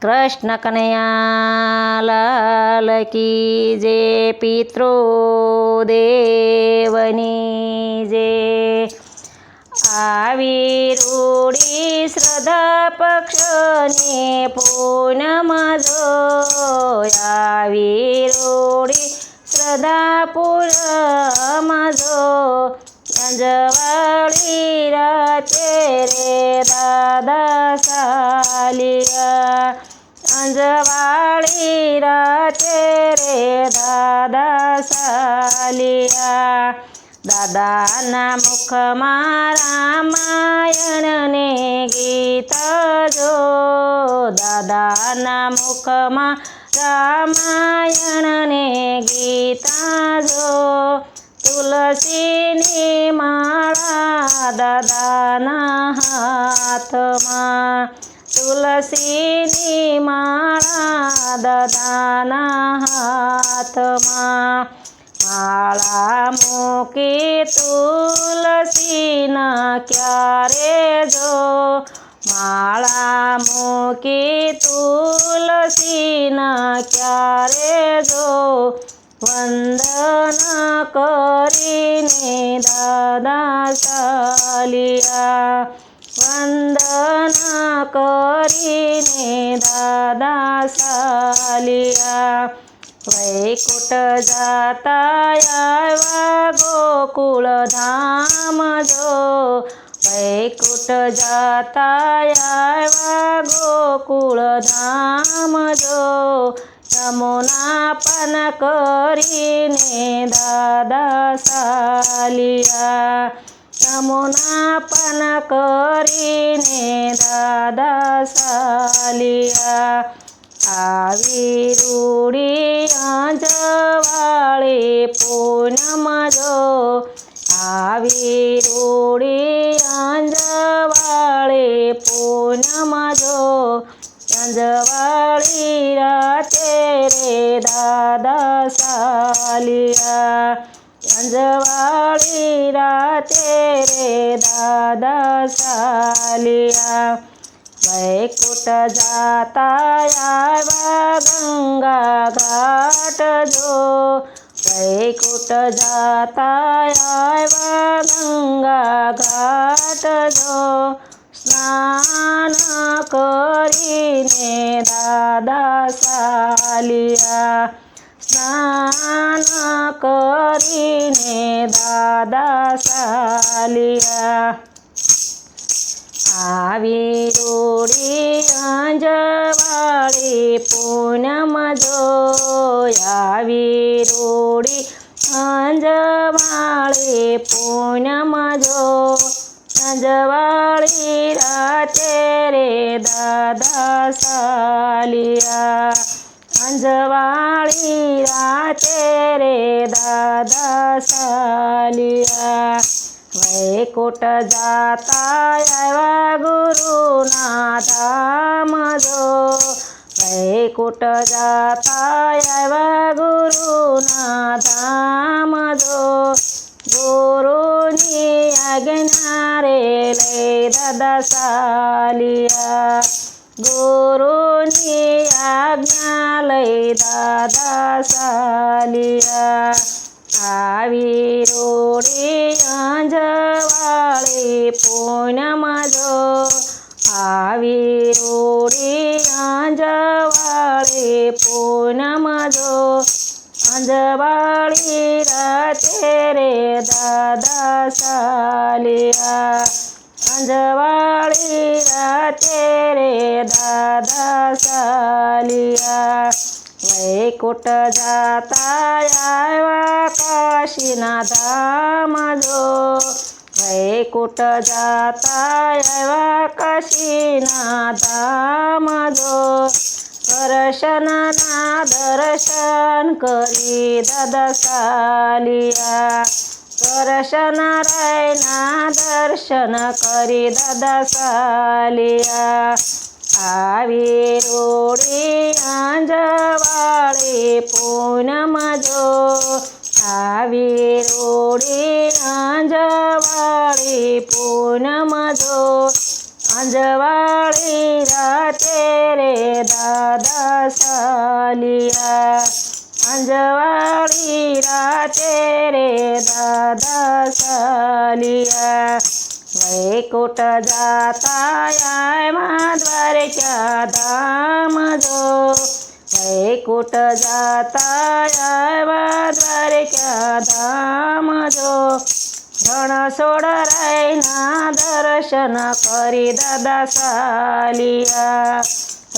કૃષ્ણ કનૈયા લાલ કી જે પિત્રો દેવની જે આવી રૂડી શ્રદ્ધા પક્ષને પૂનમ જો આવી રૂડી શ્રદ્ધા પૂનમ જો અંજવાળી રાતે રે દાદા સાલિયા અંજવાળી રાતે રે દાદા સાલિયા. દાદાના મુખમાં રામાયણને ગીત જો. દાદાના મુખમાં રામાયણને ગીતા જો. તુલસીની માળા દાદાના હાથમાં. તુલસીની માળા દદાના હાથમાં માળા મૂકી તુલસીના ક્યારે જો માળા મૂકી તુલસીના ક્યારે જો વંદના કરીને દાદા ચાલિયા वंदना करीने दादा सालिया वैकुट जाताया गोकुळ धाम जो वैकुट जाताया गोकुळ धाम जो यमुना पन करीने दादा सालिया યમુના પાન કરીને દાદા સાલિયા આવી રૂડી આંજવાળી પૂનમ જો આવી રૂડી આંજવાળી પૂનમ જો અંજવાળી રાતે રે દાદા સાલિયા अंजवाळी राते रे दादा सालिया. वैकुट जाता यावा गंगा घाट जो. वैकुट जाता यावा गंगा घाट जो. स्नान करीने दादा सालिया. स्नान કરીને દાદા સાલિયા. આવી રોડી અંજવાળી પૂનમ જો આવી રોડી અંજવાળી પૂનમ જો અંજવાળી રાતે રે દાદા સાલિયા. सांजवाळी राते रे दादा सालिया. वैकुट जाता यावा गुरुनाथा मजो वैकुट जाता यावा गुरुनाथा मजो गुरुनी अगनारे लय दादा सालिया. गुरुनी आज्ञालाई दादा सालिया आविरोडे अञ्जवाळे पूर्णमाजो आविरोडे अञ्जवाळे पूर्णमाजो अञ्जवाळी रातेरे दादा सालिया. अंजवाळीला तेरे दादा सालिया. वैकुट जाता काशी काशीना धाम जो वैकुट जाता यावा काशीना धाम जो दर्शन ना दर्शन करी दादा सालिया. दर्शन रायना दर्शन करी दादा आवी रोडी अंजवाळी पूनम जो आवी रोडी अंजवाळी पूनम जो अंजवाळी राते रे दादा सालिया. रांजवाडीला तेरे दादा सालिया. वैकुट जाताय माधवरच्या धाम जो वैकुट जाताय माधवरच्या धाम जो धन सोड रायना दर्शन करी दादा सालिया.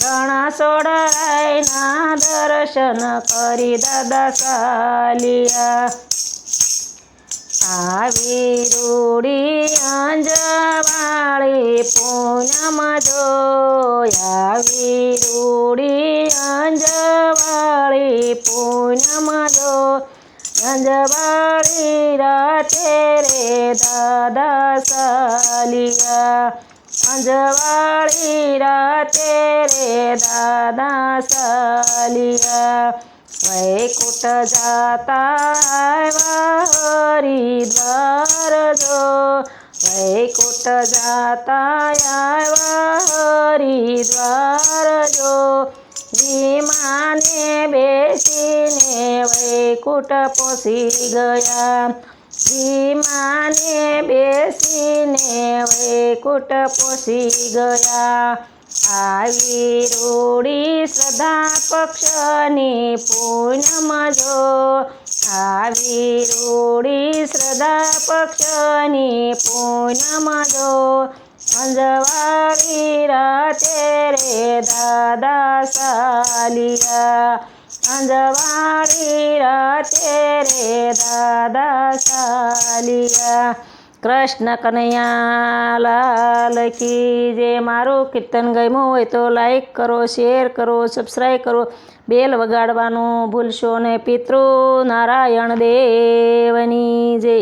ચણા સોડાયના દર્શન કરી દાદા સાલિયા. આવી રૂડી અંજવાળી પૂનમ આવી રૂડી અંજવાળી પૂનમ જો અંજવાળી રાતે રે દાદા સાલિયા. अंजवाळी राहते रे दादा सालिया. वैकुट जाता वाहरी द्वार जो. वैकुट जाता वाहरी द्वार जो. विमाने बेसीने वैकुट पोसी गया. विमाने बेसी બેસીને વૈકુટ પોસી ગયા. આવી રૂડી સદા પક્ષની પૂનમ જો આવી રૂડી શ્રદ્ધા પક્ષની પૂનમ જો અંજવાળી રાતે રે દાદા સાલિયા. અંજવાળી રાતે રે દાદા સાલિયા. કૃષ્ણ કનૈયા લાલ કી જે મારું કીર્તન ગમ્યું હોય તો લાઈક કરો શેર કરો સબસ્ક્રાઈબ કરો. બેલ વગાડવાનું ભૂલશો ને પિતૃ નારાયણ દેવની જય.